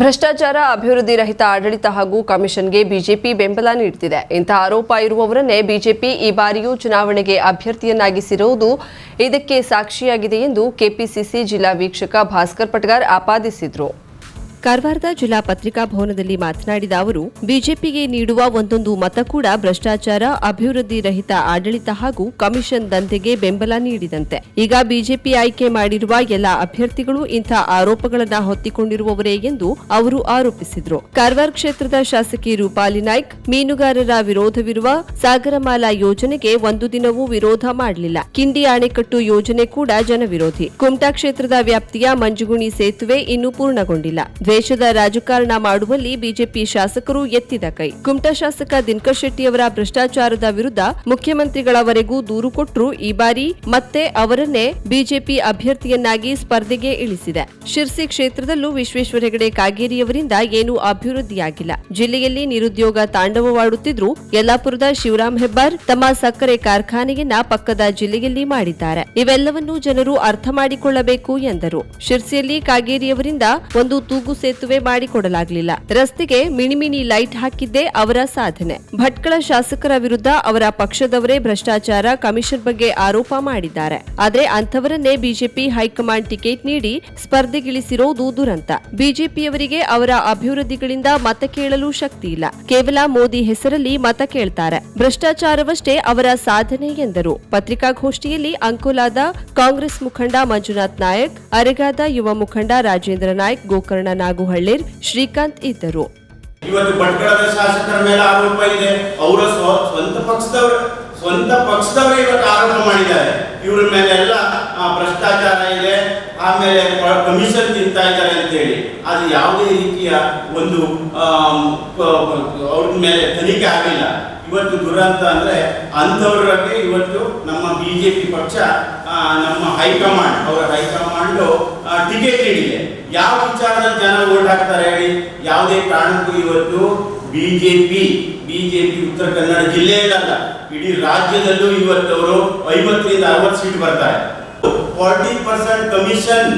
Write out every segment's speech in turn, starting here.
ಭ್ರಷ್ಟಾಚಾರ, ಅಭಿವೃದ್ಧಿ ರಹಿತ ಆಡಳಿತ ಹಾಗೂ ಕಮಿಷನ್ಗೆ ಬಿಜೆಪಿ ಬೆಂಬಲ ನೀಡುತ್ತಿದೆ ಇಂತಹ ಆರೋಪ ಇರುವವರನ್ನೇ ಬಿಜೆಪಿ ಈ ಬಾರಿಯೂ ಚುನಾವಣೆಗೆ ಅಭ್ಯರ್ಥಿಯನ್ನಾಗಿಸಿರುವುದು ಇದಕ್ಕೆ ಸಾಕ್ಷಿಯಾಗಿದೆ ಎಂದು ಕೆಪಿಸಿಸಿ ಜಿಲ್ಲಾ ವೀಕ್ಷಕ ಭಾಸ್ಕರ್ ಪಟ್ಗಾರ್ ಆಪಾದಿಸಿದರು. ಕಾರವಾರದ ಜಿಲ್ಲಾ ಪತ್ರಿಕಾ ಭವನದಲ್ಲಿ ಮಾತನಾಡಿದ ಅವರು, ಬಿಜೆಪಿಗೆ ನೀಡುವ ಒಂದೊಂದು ಮತ ಕೂಡ ಭ್ರಷ್ಟಾಚಾರ, ಅಭಿವೃದ್ಧಿ ರಹಿತ ಆಡಳಿತ ಹಾಗೂ ಕಮಿಷನ್ ದಂಧೆಗೆ ಬೆಂಬಲ ನೀಡಿದಂತೆ. ಈಗ ಬಿಜೆಪಿ ಆಯ್ಕೆ ಮಾಡಿರುವ ಎಲ್ಲ ಅಭ್ಯರ್ಥಿಗಳು ಇಂಥ ಆರೋಪಗಳನ್ನು ಹೊತ್ತಿಕೊಂಡಿರುವವರೇ ಎಂದು ಅವರು ಆರೋಪಿಸಿದರು. ಕಾರವಾರ ಕ್ಷೇತ್ರದ ಶಾಸಕಿ ರೂಪಾಲಿ ನಾಯ್ಕ್, ಮೀನುಗಾರರ ವಿರೋಧವಿರುವ ಸಾಗರಮಾಲಾ ಯೋಜನೆಗೆ ಒಂದು ದಿನವೂ ವಿರೋಧ ಮಾಡಲಿಲ್ಲ. ಕಿಂಡಿ ಅಣೆಕಟ್ಟು ಯೋಜನೆ ಕೂಡ ಜನವಿರೋಧಿ. ಕುಮಟಾ ಕ್ಷೇತ್ರದ ವ್ಯಾಪ್ತಿಯ ಮಂಜುಗುಣಿ ಸೇತುವೆ ಇನ್ನೂ ಪೂರ್ಣಗೊಂಡಿಲ್ಲ. ದ್ವೇಷದ ರಾಜಕಾರಣ ಮಾಡುವಲ್ಲಿ ಬಿಜೆಪಿ ಶಾಸಕರು ಎತ್ತಿದ ಕೈ. ಕುಮಟಾ ಶಾಸಕ ದಿನಕರ್ ಶೆಟ್ಟಿ ಅವರ ಭ್ರಷ್ಟಾಚಾರದ ವಿರುದ್ಧ ಮುಖ್ಯಮಂತ್ರಿಗಳವರೆಗೂ ದೂರು ಕೊಟ್ಟರು ಈ ಬಾರಿ ಮತ್ತೆ ಅವರನ್ನೇ ಬಿಜೆಪಿ ಅಭ್ಯರ್ಥಿಯನ್ನಾಗಿ ಸ್ಪರ್ಧೆಗೆ ಇಳಿಸಿದೆ. ಶಿರ್ಸಿ ಕ್ಷೇತ್ರದಲ್ಲೂ ವಿಶ್ವೇಶ್ವರ ಹೆಗಡೆ ಕಾಗೇರಿಯವರಿಂದ ಏನೂ ಅಭಿವೃದ್ಧಿಯಾಗಿಲ್ಲ. ಜಿಲ್ಲೆಯಲ್ಲಿ ನಿರುದ್ಯೋಗ ತಾಂಡವವಾಡುತ್ತಿದ್ರು ಯಲ್ಲಾಪುರದ ಶಿವರಾಮ್ ಹೆಬ್ಬಾರ್ ತಮ್ಮ ಸಕ್ಕರೆ ಕಾರ್ಖಾನೆಯನ್ನ ಪಕ್ಕದ ಜಿಲ್ಲೆಯಲ್ಲಿ ಮಾಡಿದ್ದಾರೆ. ಇವೆಲ್ಲವನ್ನೂ ಜನರು ಅರ್ಥ ಮಾಡಿಕೊಳ್ಳಬೇಕು ಎಂದರು. ಶಿರ್ಸಿಯಲ್ಲಿ ಕಾಗೇರಿಯವರಿಂದ ಒಂದು ತೂಗು ಸೇತುವೆ ಮಾಡಿಕೊಡಲಾಗಲಿಲ್ಲ. ರಸ್ತೆಗೆ ಮಿಣಿಮಿಣಿ ಲೈಟ್ ಹಾಕಿದ್ದೇ ಅವರ ಸಾಧನೆ. ಭಟ್ಕಳ ಶಾಸಕರ ವಿರುದ್ಧ ಅವರ ಪಕ್ಷದವರೇ ಭ್ರಷ್ಟಾಚಾರ ಕಮಿಷನ್ ಬಗ್ಗೆ ಆರೋಪ ಮಾಡಿದ್ದಾರೆ. ಆದರೆ ಅಂಥವರನ್ನೇ ಬಿಜೆಪಿ ಹೈಕಮಾಂಡ್ ಟಿಕೆಟ್ ನೀಡಿ ಸ್ಪರ್ಧೆಗಿಳಿಸಿರೋದು ದುರಂತ. ಬಿಜೆಪಿಯವರಿಗೆ ಅವರ ಅಭಿವೃದ್ಧಿಗಳಿಂದ ಮತ ಕೇಳಲು ಶಕ್ತಿ ಇಲ್ಲ. ಕೇವಲ ಮೋದಿ ಹೆಸರಲ್ಲಿ ಮತ ಕೇಳ್ತಾರೆ. ಭ್ರಷ್ಟಾಚಾರವಷ್ಟೇ ಅವರ ಸಾಧನೆ ಎಂದರು. ಪತ್ರಿಕಾಗೋಷ್ಠಿಯಲ್ಲಿ ಅಂಕೋಲಾದ ಕಾಂಗ್ರೆಸ್ ಮುಖಂಡ ಮಂಜುನಾಥ್ ನಾಯಕ್, ಅರೆಗಾದ ಯುವ ಮುಖಂಡ ರಾಜೇಂದ್ರ ನಾಯಕ್, ಗೋಕರ್ಣ ನಾಗುಹಳ್ಳಿರ್ ಶ್ರೀಕಾಂತ್ ಇದ್ದರು. ಇವತ್ತು ಭಟ್ಕಳದ ಶಾಸಕರ ಮೇಲೆ ಆರೋಪ ಇದೆ. ಅವರ ಸ್ವ- ಸ್ವಂತ ಪಕ್ಷದವರು, ಸ್ವಂತ ಪಕ್ಷದವರೇ ಇವತ್ತು ಆರೋಪ ಮಾಡಿದ್ದಾರೆ. ಇವ್ರ ಮೇಲೆ ಎಲ್ಲ ಭ್ರಷ್ಟಾಚಾರ ಇದೆ. ಆಮೇಲೆ ಕಮಿಷನ್ ತಿಂತಾ ಇದ್ದಾರೆ ಅಂತ ಹೇಳಿ ಅದು ಯಾವುದೇ ರೀತಿಯ ಒಂದು ಅವ್ರ ಮೇಲೆ ತನಿಖೆ ಆಗಿಲ್ಲ. ಇವತ್ತು ದುರಂತ ಅಂದ್ರೆ ಅಂಥವ್ರಿಗೆ ಇವತ್ತು ನಮ್ಮ ಬಿಜೆಪಿ ಪಕ್ಷ ನಮ್ಮ ಹೈಕಮಾಂಡ್, ಅವರ ಹೈಕಮಾಂಡ್ ಟಿಕೆಟ್ ನೀಡಿದೆ. ಯಾವ ವಿಚಾರದಲ್ಲಿ ಜನ ಓಟ್ ಹಾಕ್ತಾರೆ ಹೇಳಿ? ಯಾವುದೇ ಕಾರಣಕ್ಕೂ ಇವತ್ತು ಬಿಜೆಪಿ ಬಿಜೆಪಿ ಉತ್ತರ ಕನ್ನಡ ಜಿಲ್ಲೆಯಲ್ಲ ಇಡೀ ರಾಜ್ಯದಲ್ಲೂ ಇವತ್ತು ಅವರು ಐವತ್ತರಿಂದ ಅರವತ್ತು ಸೀಟ್ ಬರ್ತಾರೆ ಫಾರ್ಟಿ ಪರ್ಸೆಂಟ್ ಕಮಿಷನ್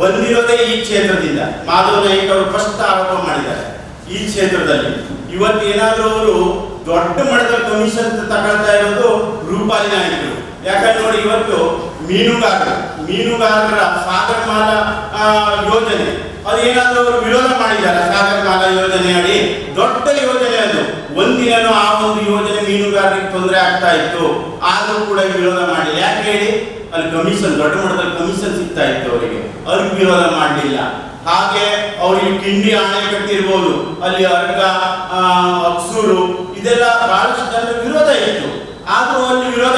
ಬಂದಿರೋದೇ ಈ ಕ್ಷೇತ್ರದಿಂದ. ಮಾಧವ್ ನಾಯಕ್ ಅವರು ಫಸ್ಟ್ ಆರೋಪ ಮಾಡಿದ್ದಾರೆ ಈ ಕ್ಷೇತ್ರದಲ್ಲಿ. ಇವತ್ತು ಏನಾದರೂ ಅವರು ದೊಡ್ಡ ಮಟ್ಟದ ಕಮಿಷನ್ ತಗೊಳ್ತಾ ಇರೋದು ರೂಪಾಲಿ ನಾಯಕರು. ಯಾಕಂದ್ರೆ ನೋಡಿ, ಇವತ್ತು ಮೀನುಗಾರರು. ಮೀನುಗಾರರ ಸಾಗರಮಾಲ ಯೋಜನೆ. ಅದು ಏನಾದರೂ ಅವರು ವಿರೋಧ ಮಾಡಿದ್ದಾರೆ? ಸಾಗರಮಾಲ ಯೋಜನೆ ಅಡಿ? ದೊಡ್ಡ ಯೋಜನೆ ಅದು. ಒಂದಿನೂ ಆ ಒಂದು ಯೋಜನೆ ಮೀನುಗಾರರಿಗೆ ತೊಂದರೆ ಆಗ್ತಾ ಇತ್ತು. ಆದರೂ ಕೂಡ ವಿರೋಧ ಮಾಡಿಲ್ಲ. ಯಾಕೆ ಹೇಳಿ? ಅಲ್ಲಿ ಕಮಿಷನ್ ದೊಡ್ಡ ಮಟ್ಟದಲ್ಲಿ ಕಮಿಷನ್ ಸಿಗ್ತಾ ಇತ್ತು ಅವರಿಗೆ. ಅವ್ರಿಗೆ ವಿರೋಧ ಮಾಡಲಿಲ್ಲ. ಹಾಗೆ ಅವರಿಗೆ ಕಿಂಡಿ ಆಣೆ ಕಟ್ಟಿರ್ಬೋದು. ಅಲ್ಲಿ ಅರ್ಗ ಅಕ್ಸೂರು, ಇದೆಲ್ಲ ಬಹಳಷ್ಟು ಜನರ ವಿರೋಧ ಇತ್ತು. ಆದರೂ ಅಲ್ಲಿ ವಿರೋಧ